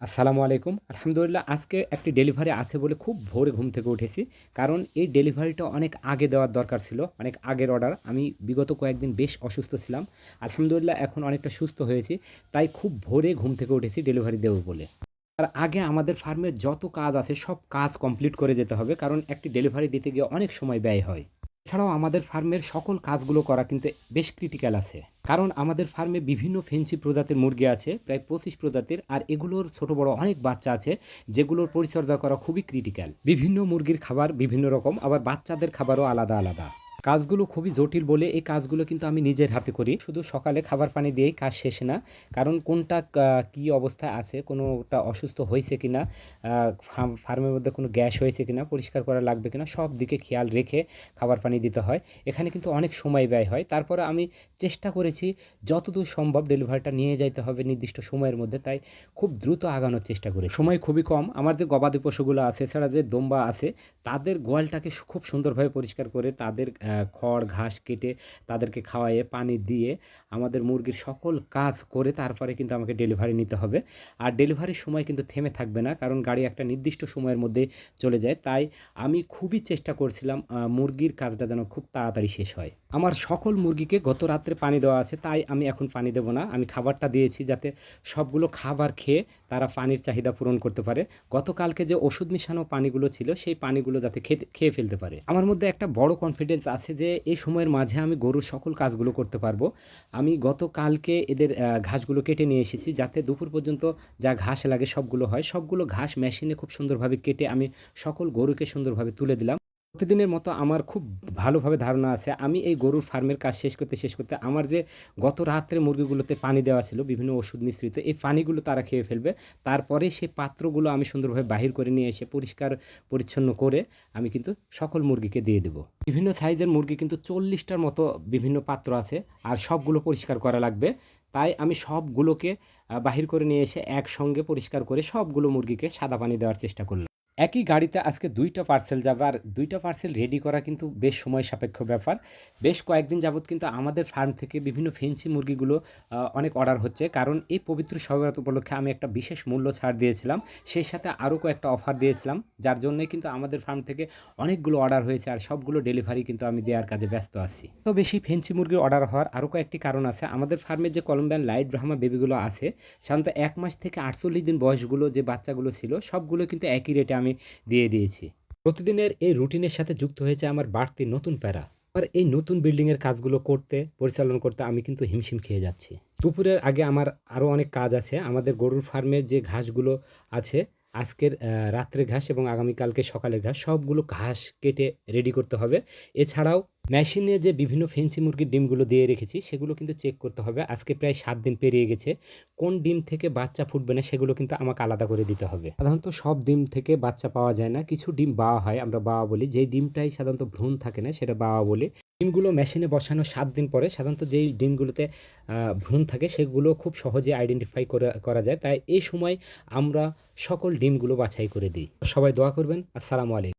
আসসালামু আলাইকুম। আলহামদুলিল্লাহ, আজকে একটি ডেলিভারি আছে বলে খুব ভোরে ঘুম থেকে উঠেছি। কারণ এই ডেলিভারিটা অনেক আগে দেওয়ার দরকার ছিল, অনেক আগের অর্ডার আমি বিগত কয়েকদিন বেশ অসুস্থ ছিলাম। আলহামদুলিল্লাহ, এখন অনেকটা সুস্থ হয়েছি। তাই খুব ভোরে ঘুম থেকে উঠেছি ডেলিভারি দেবো বলে। তার আগে আমাদের ফার্মের যত কাজ আছে, সব কাজ কমপ্লিট করে যেতে হবে। কারণ একটি ডেলিভারি দিতে গিয়ে অনেক সময় ব্যয় হয়। এছাড়াও আমাদের ফার্মের সকল কাজগুলো করা কিন্তু বেশ ক্রিটিক্যাল আছে। কারণ আমাদের ফার্মে বিভিন্ন ফেন্সি প্রজাতির মুরগি আছে, প্রায় পঁচিশ প্রজাতির, আর এগুলোর ছোট বড় অনেক বাচ্চা আছে, যেগুলোর পরিচর্যা করা খুবই ক্রিটিক্যাল বিভিন্ন মুরগির খাবার বিভিন্ন রকম, আবার বাচ্চাদের খাবারও আলাদা আলাদা। কাজগুলো খুবই জটিল বলে এই কাজগুলো কিন্তু আমি নিজের হাতে করি। শুধু সকালে খাবার পানি দিয়েই কাজ শেষ না, কারণ কোনটা কা- কি অবস্থায় আছে, কোনোটা অসুস্থ হয়েছে কিনা ফার্ম- ফার্মের মধ্যে কোনো গ্যাস হয়েছে কি না পরিষ্কার করা লাগবে কি না সব দিকে খেয়াল রেখে খাবার পানি দিতে হয়। এখানে কিন্তু অনেক সময় ব্যয় হয়। তারপরে আমি চেষ্টা করেছি যতদূর সম্ভব ডেলিভারিটা নিয়ে যাইতে হবে নির্দিষ্ট সময়ের মধ্যে, তাই খুব দ্রুত আগানোর চেষ্টা করি সময় খুবই কম। আমার যে গবাদি পশুগুলো আছে, এছাড়া যে দম্বা আছে, তাদের গোয়ালটাকে খুব সুন্দরভাবে পরিষ্কার করে তাদের খড়, ঘাস কেটে তাদেরকে খাওয়াইয়ে পানি দিয়ে আমাদের মুরগির সকল কাজ করে তারপরে কিন্তু আমাকে ডেলিভারি নিতে হবে। আর ডেলিভারির সময় কিন্তু থেমে থাকবে না, কারণ গাড়ি একটা নির্দিষ্ট সময়ের মধ্যে চলে যায়। তাই আমি খুবই চেষ্টা করছিলাম মুরগির কাজটা যেন খুব তাড়াতাড়ি শেষ হয়। আমার সকল মুরগিকে গত রাত্রে পানি দেওয়া আছে, তাই আমি এখন পানি দেবো না। আমি খাবারটা দিয়েছি যাতে সবগুলো খাবার খেয়ে তারা পানির চাহিদা পূরণ করতে পারে। গতকালকে যে ওষুধ মিশানো পানিগুলো ছিল, সেই পানিগুলো যাতে খেয়ে ফেলতে পারে। আমার মধ্যে একটা বড় কনফিডেন্স আছে যে এই সময়ের মাঝে আমি গরুর সকল কাজগুলো করতে পারব। আমি গতকালকে এদের ঘাসগুলো কেটে নিয়ে এসেছি যাতে দুপুর পর্যন্ত যা ঘাস লাগে সবগুলো হয়। সবগুলো ঘাস মেশিনে খুব সুন্দরভাবে কেটে আমি সকল গরুকে সুন্দরভাবে তুলে দিলাম। প্রতিদিনের মতো আমার খুব ভালোভাবে ধারণা আছে। আমি এই গরুর ফার্মের কাজ শেষ করতে শেষ করতে আমার যে গত রাত্রে মুরগিগুলোতে পানি দেওয়া ছিল, বিভিন্ন ওষুধ মিশ্রিত, এই পানিগুলো তারা খেয়ে ফেলবে। তারপরে সেই পাত্রগুলো আমি সুন্দরভাবে বাহির করে নিয়ে এসে পরিষ্কার, পরিচ্ছন্ন করে আমি কিন্তু সকল মুরগিকে দিয়ে দেবো। বিভিন্ন সাইজের মুরগি কিন্তু চল্লিশটার মতো বিভিন্ন পাত্র আছে আর সবগুলো পরিষ্কার করা লাগবে। তাই আমি সবগুলোকে বাহির করে নিয়ে এসে একসঙ্গে পরিষ্কার করে সবগুলো মুরগিকে সাদা পানি দেওয়ার চেষ্টা করলাম। একই গাড়িতে আজকে দুইটা পার্সেল যাবে আর দুইটা পার্সেল রেডি করা কিন্তু বেশ সময় সাপেক্ষ ব্যাপার। বেশ কয়েকদিন যাবত কিন্তু আমাদের ফার্ম থেকে বিভিন্ন ফেন্সি মুরগিগুলো অনেক অর্ডার হচ্ছে। কারণ এই পবিত্র সবারাত উপলক্ষে আমি একটা বিশেষ মূল্য ছাড় দিয়েছিলাম। সেই সাথে আরও কয়েকটা অফার দিয়েছিলাম। যার জন্যই কিন্তু আমাদের ফার্ম থেকে অনেকগুলো অর্ডার হয়েছে আর সবগুলো ডেলিভারি কিন্তু আমি দেওয়ার কাজে ব্যস্ত আছি। তো বেশি ফেন্সি মুরগির অর্ডার হওয়ার আরও কয়েকটি কারণ আছে। আমাদের ফার্মের যে কলম্বিয়ান লাইট ব্রাহ্মা বেবিগুলো আছে, সাধারণত এক মাস থেকে আটচল্লিশ দিন বয়সগুলো যে বাচ্চাগুলো ছিল, সবগুলো কিন্তু একই রেটে আমি দিয়ে দিয়েছি। প্রতিদিনের এই রুটিনের সাথে যুক্ত হয়েছে আমার বাড়তি নতুন প্যারা। আর এই নতুন বিল্ডিংয়ের কাজগুলো করতে, পরিচালনা করতে আমি কিন্তু হিমশিম খেয়ে যাচ্ছি। দুপুরের আগে আমার আরও অনেক কাজ আছে। আমাদের গরুর ফার্মের যে ঘাসগুলো আছে আজকের আহ, রাত্রের ঘাস এবং আগামীকালকে সকালের ঘাস সবগুলো ঘাস কেটে রেডি করতে হবে। এছাড়াও মেশিনে যে বিভিন্ন ফেন্সি মুরগির ডিমগুলো দিয়ে রেখেছি সেগুলো কিন্তু চেক করতে হবে। আজকে প্রায় সাত দিন পেরিয়ে গেছে। কোন ডিম থেকে বাচ্চা ফুটবে না সেগুলো কিন্তু আমাকে আলাদা করে দিতে হবে। সাধারণত সব ডিম থেকে বাচ্চা পাওয়া যায় না। কিছু ডিম বাওয়া হয় আমরা বাওয়া বলি। যেই ডিমটাই সাধারণত ভ্রূণ থাকে না সেটা বাওয়া বলি। ডিমগুলো মেশিনে বসানো সাত দিন পরে সাধারণত যেই ডিমগুলোতে ভ্রূণ থাকে সেগুলো খুব সহজে আইডেন্টিফাই করা যায়। তাই এই সময় আমরা সকল ডিমগুলো বাছাই করে দিই। সবাই দোয়া করবেন। আসসালামু আলাইকুম।